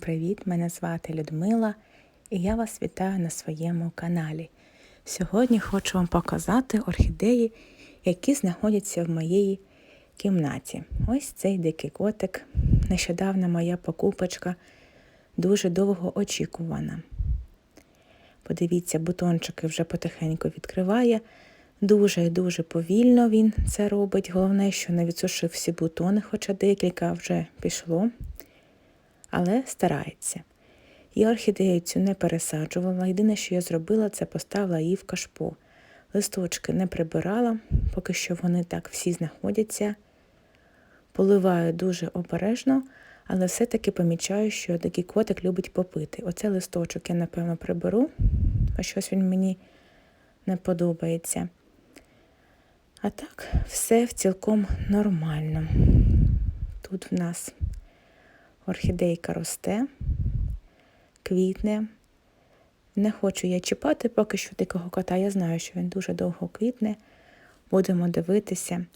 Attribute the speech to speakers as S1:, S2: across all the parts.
S1: привіт! Мене звати Людмила і я вас вітаю на своєму каналі. Сьогодні хочу вам показати орхідеї, які знаходяться в моїй кімнаті. Ось цей дикий котик. Нещодавна моя покупочка дуже довго очікувана. Подивіться, бутончики вже потихеньку відкриває. Дуже і дуже повільно він це робить. Головне, що не відсушив всі бутони, хоча декілька вже пішло але старається. Я орхідею цю не пересаджувала. Єдине, що я зробила, це поставила її в кашпо. Листочки не прибирала, поки що вони так всі знаходяться. Поливаю дуже обережно, але все-таки помічаю, що такий котик любить попити. Оце листочок я, напевно, приберу, а щось він мені не подобається. А так, все в цілком нормально. Тут в нас орхідейка росте, квітне. Не хочу я чіпати поки що дикого кота. Я знаю, що він дуже довго квітне. Будемо дивитися,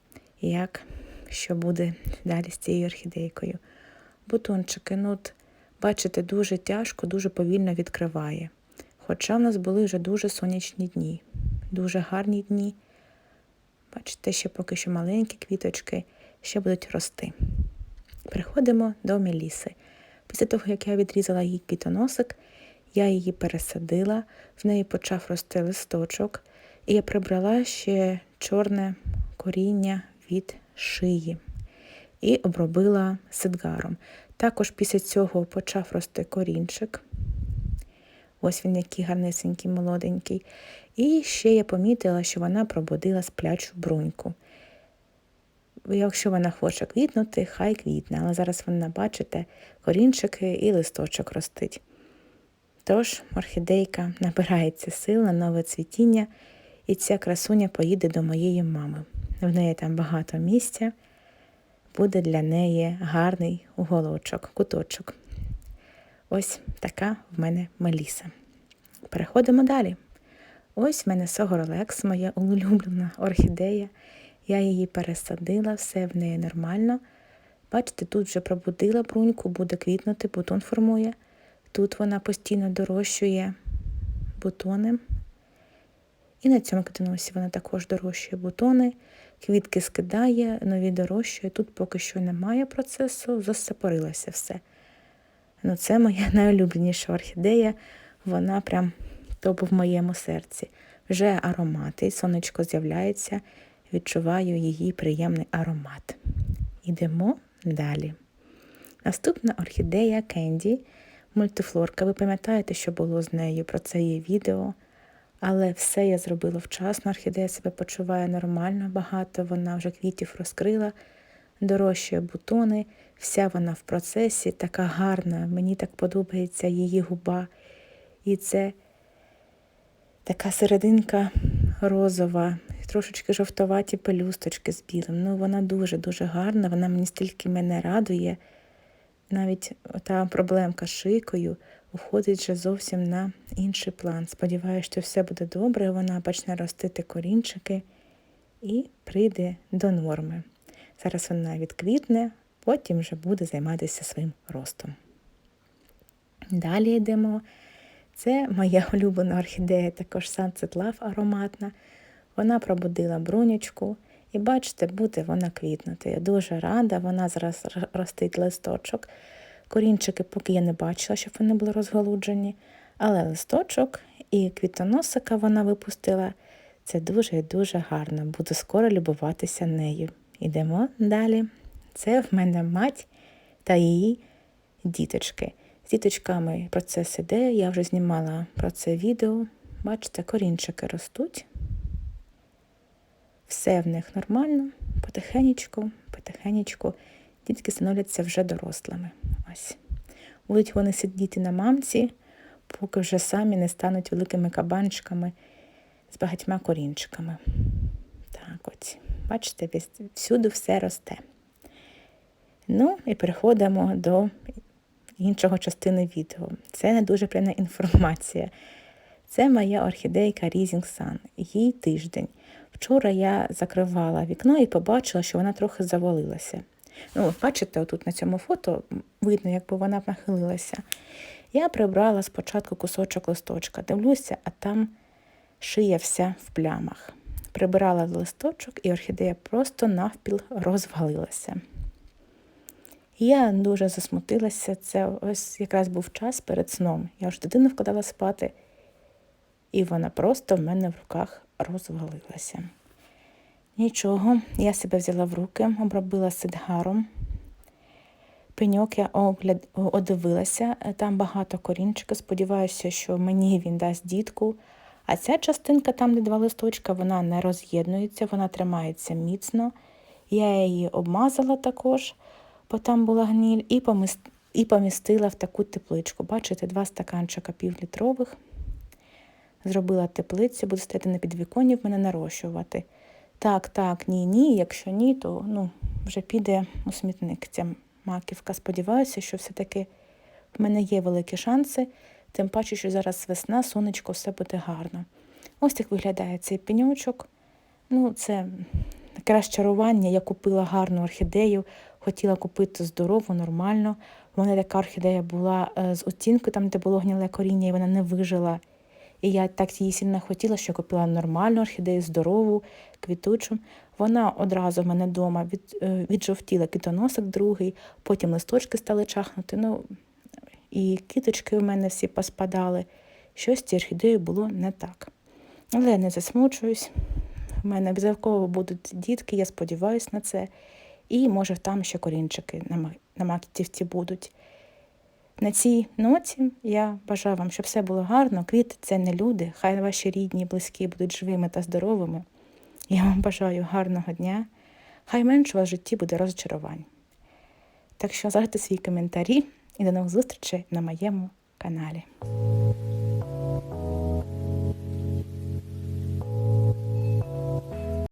S1: як що буде далі з цією орхідейкою. Бутончики, ну, бачите, дуже тяжко, дуже повільно відкриває. Хоча в нас були вже дуже сонячні дні, дуже гарні дні. Бачите, ще поки що маленькі квіточки ще будуть рости. Переходимо до Меліси. Після того, як я відрізала її квітоносик, я її пересадила, в неї почав рости листочок, і я прибрала ще чорне коріння від шиї і обробила сидгаром. Також після цього почав рости корінчик. Ось він який гарнисенький, молоденький. І ще я помітила, що вона пробудила сплячу бруньку якщо вона хоче квітнути, хай квітне. Але зараз вона, бачите, корінчики і листочок ростить. Тож орхідейка набирається сил на нове цвітіння, і ця красуня поїде до моєї мами. В неї там багато місця, буде для неї гарний уголочок, куточок. Ось така в мене Меліса. Переходимо далі. Ось в мене Согорлекс, моя улюблена орхідея. Я її пересадила, все в неї нормально. Бачите, тут вже пробудила бруньку, буде квітнути, бутон формує. Тут вона постійно дорощує бутони. І на цьому квітоносі вона також дорощує бутони, квітки скидає, нові дорощує. Тут поки що немає процесу, засапорилося все. Ну, Це моя найулюбленіша орхідея, вона прям топ в моєму серці. Вже аромати, сонечко з'являється відчуваю її приємний аромат. Йдемо далі. Наступна орхідея Кенді, мультифлорка. Ви пам'ятаєте, що було з нею? Про це є відео. Але все я зробила вчасно. Орхідея себе почуває нормально, багато, вона вже квітів розкрила, дорожчує бутони, вся вона в процесі, така гарна, мені так подобається її губа. І це така серединка розова, трошечки жовтоваті пелюсточки з білим. Ну, вона дуже-дуже гарна, вона мені стільки мене радує. Навіть та проблемка з шийкою уходить вже зовсім на інший план. Сподіваюся, що все буде добре, вона почне ростити корінчики і прийде до норми. Зараз вона відквітне, потім вже буде займатися своїм ростом. Далі йдемо. Це моя улюблена орхідея, також Sunset Love ароматна. Вона пробудила брунючку, і бачите, буде вона квітнути. Я дуже рада, вона зараз ростить листочок. Корінчики, поки я не бачила, щоб вони були розголуджені. Але листочок і квітоносика вона випустила. Це дуже і дуже гарно. Буду скоро любуватися нею. Ідемо далі. Це в мене мать та її діточки. З діточками процес іде, я вже знімала про це відео. Бачите, корінчики ростуть. Все в них нормально, потихенечку, потихенечку дітки становляться вже дорослими. Ось. Будуть вони сидіти на мамці, поки вже самі не стануть великими кабанчиками з багатьма корінчиками. Так ось, бачите, всюди все росте. Ну і переходимо до іншого частини відео. Це не дуже приємна інформація. Це моя орхідейка Rising Sun. Їй тиждень. Вчора я закривала вікно і побачила, що вона трохи завалилася. Ну, бачите, отут на цьому фото видно, якби вона нахилилася. Я прибрала спочатку кусочок листочка, дивлюся, а там шия вся в плямах. Прибирала листочок, і орхідея просто навпіл розвалилася. Я дуже засмутилася. Це ось якраз був час перед сном. Я вже дитину вкладала спати, і вона просто в мене в руках розвалилася. Нічого, я себе взяла в руки, обробила сидгаром. Пеньок я огляд, одивилася, там багато корінчиків. Сподіваюся, що мені він дасть дітку. А ця частинка, там, де два листочка, вона не роз'єднується, вона тримається міцно. Я її обмазала також, бо там була гніль, і помістила в таку тепличку. Бачите, два стаканчика півлітрових. Зробила теплицю, буду стояти на підвіконні, в мене нарощувати. Так, так, ні, ні. Якщо ні, то ну, вже піде у смітник ця маківка. Сподіваюся, що все-таки в мене є великі шанси, тим паче, що зараз весна, сонечко, все буде гарно. Ось так виглядає цей пеньочок. Ну, це таке розчарування. Я купила гарну орхідею, хотіла купити здорову, нормально. У мене така орхідея була е, з оцінкою, там, де було гніле коріння, і вона не вижила. І я так її сильно хотіла, що купила нормальну орхідею, здорову, квітучу. Вона одразу в мене вдома від, е, віджовтіла квітоносик другий, потім листочки стали чахнути. Ну, і кіточки в мене всі поспадали. Щось цією орхідеєю було не так. Але я не засмучуюсь. У мене обов'язково будуть дітки, я сподіваюся на це. І, може, там ще корінчики на, макітівці будуть. На цій ноті я бажаю вам, щоб все було гарно. Квіти це не люди. Хай ваші рідні, близькі будуть живими та здоровими. Я вам бажаю гарного дня. Хай менше у вас в житті буде розчарувань. Так що залиште свої коментарі і до нових зустрічей на моєму каналі.